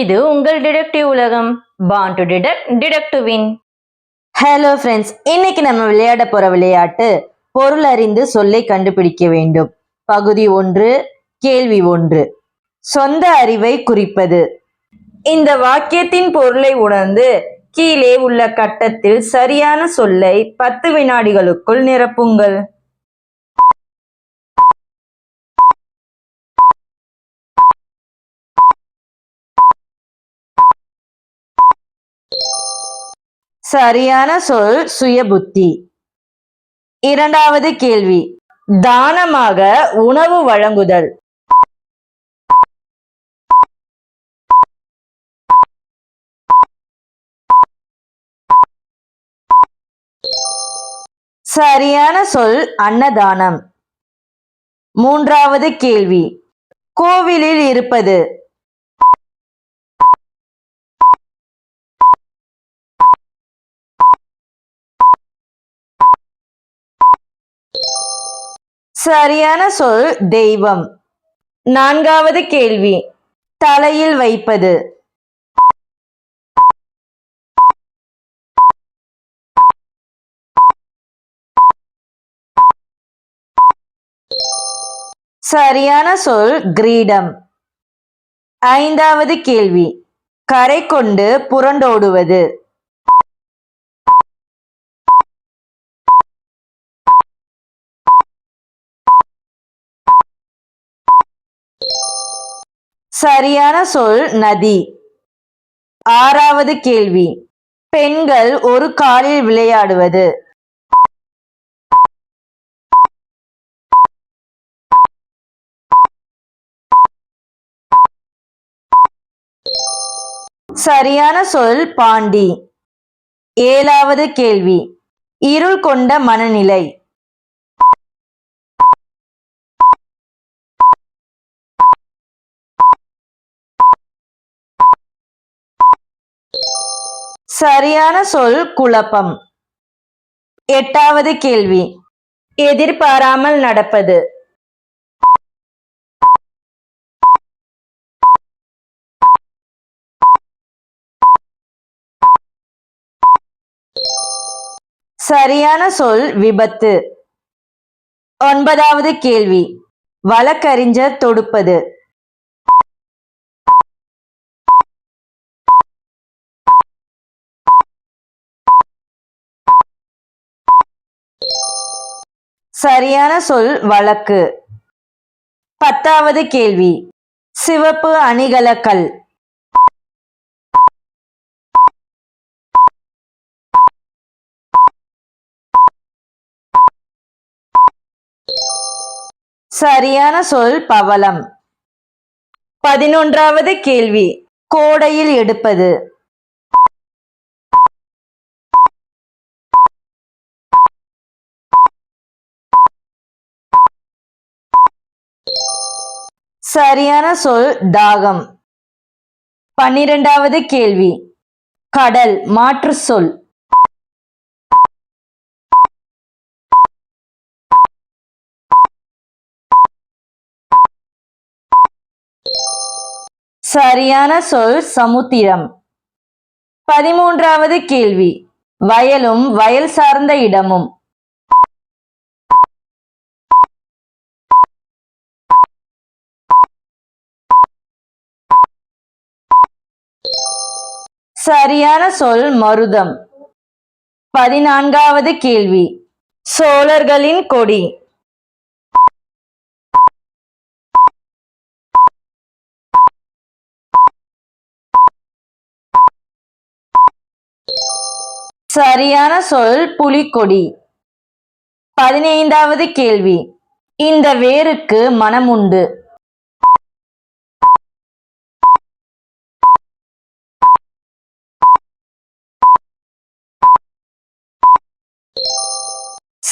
இது உங்கள் டிடெக்டிவ் உலகம். Born to detect detective win hello friends இன்னைக்கு நம்ம விளையாட போற விளையாட்டு பொருள் அறிந்து சொல்லை கண்டுபிடிக்க வேண்டும். பகுதி ஒன்று கேள்வி ஒன்று. சொந்த அறிவை குறிப்பது. இந்த வாக்கியத்தின் பொருளை உணர்ந்து கீழே உள்ள கட்டத்தில் சரியான சொல்லை பத்து வினாடிகளுக்குள் நிரப்புங்கள். சரியான சொல் சுயபுத்தி. இரண்டாவது கேள்வி. தானமாக உணவு வழங்குதல். சரியான சொல் அன்னதானம். மூன்றாவது கேள்வி. கோவிலில் இருப்பது. சரியான சொல் தெய்வம். நான்காவது கேள்வி. தலையில் வைப்பது. சரியான சொல் கிரீடம். ஐந்தாவது கேள்வி. கரை கொண்டு புரண்டோடுவது. சரியான சொல் நதி. ஆறாவது கேள்வி. பெண்கள் ஒரு காலில் விளையாடுவது. சரியான சொல் பாண்டி. ஏழாவது கேள்வி. இருள் கொண்ட மனநிலை. சரியான சொல் குழப்பம். எட்டாவது கேள்வி. எதிர்பாராமல் நடப்பது. சரியான சொல் விபத்து. ஒன்பதாவது கேள்வி. வழக்கறிஞர் தொடுப்பது. சரியான சொல் வழக்கு. பத்தாவது கேள்வி. சிவப்பு அணிகலக்கல். சரியான சொல் பவளம். பதினொன்றாவது கேள்வி. கோடையில் எடுப்பது. சரியான சொல் தாகம். பன்னிரெண்டாவது கேள்வி. கடல் மாற்று சொல். சரியான சொல் சமுத்திரம். பதிமூன்றாவது கேள்வி. வயலும் வயல் சார்ந்த இடமும். சரியான சொல் மருதம். பதினான்காவது கேள்வி. சோழர்களின் கொடி. சரியான சொல் புலிக்கொடி. பதினைந்தாவது கேள்வி. இந்த வேருக்கு மனமுண்டு.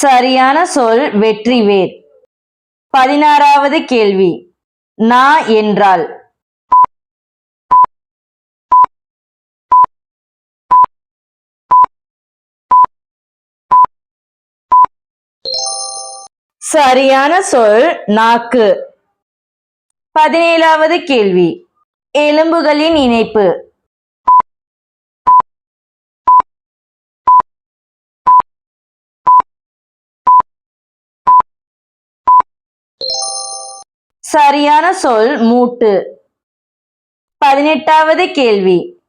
சரியான சொல் வெற்றிவேர் பதினாறாவது கேள்வி. நா என்றால். சரியான சொல் நாக்கு. பதினேழாவது கேள்வி. எலும்புகளின் இணைப்பு சரியான சொல் மூட்டு. பதினெட்டாவது கேள்வி.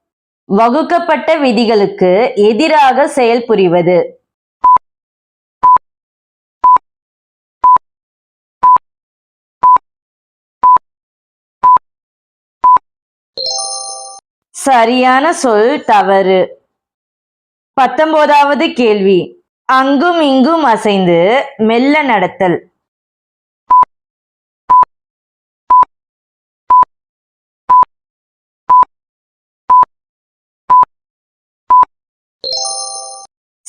வகுக்கப்பட்ட விதிகளுக்கு எதிராக செயல்புரிவது. சரியான சொல் தவறு. பத்தொன்பதாவது கேள்வி. அங்கும் இங்கும் அசைந்து மெல்ல நடத்தல்.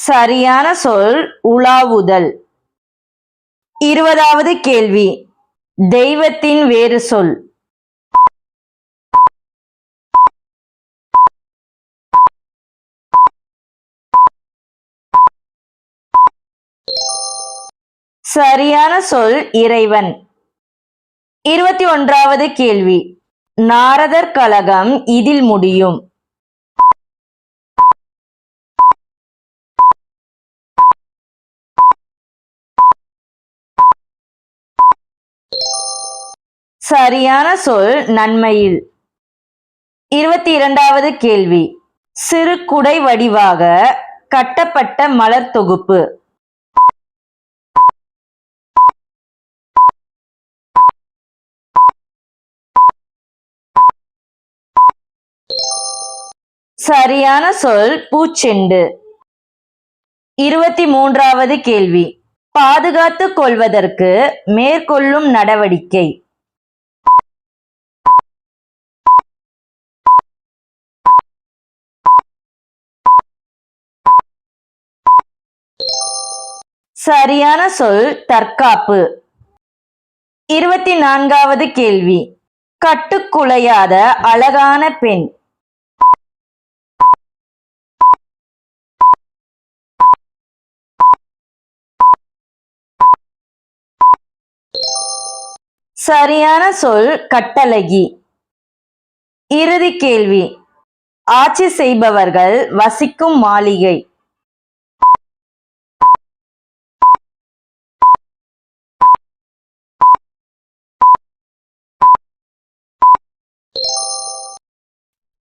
சரியான சொல் உலாவுதல். இருபதாவது கேள்வி. தெய்வத்தின் வேறு சொல். சரியான சொல் இறைவன். இருபத்தி ஒன்றாவது கேள்வி. நாரதர் கழகம் இதில் முடியும். சரியான சொல் நன்மையில். இருபத்தி இரண்டாவது கேள்வி. சிறு குடை வடிவாக கட்டப்பட்ட மலர் தொகுப்பு. சரியான சொல் பூச்செண்டு. இருபத்தி மூன்றாவது கேள்வி. பாதுகாத்துக் கொள்வதற்கு மேற்கொள்ளும் நடவடிக்கை. சரியான சொல் தற்காப்பு. இருபத்தி நான்காவது கேள்வி. கட்டுக்குலையாத அழகான பெண். சரியான சொல் கட்டழகி. இறுதி கேள்வி. ஆட்சி செய்பவர்கள் வசிக்கும் மாளிகை.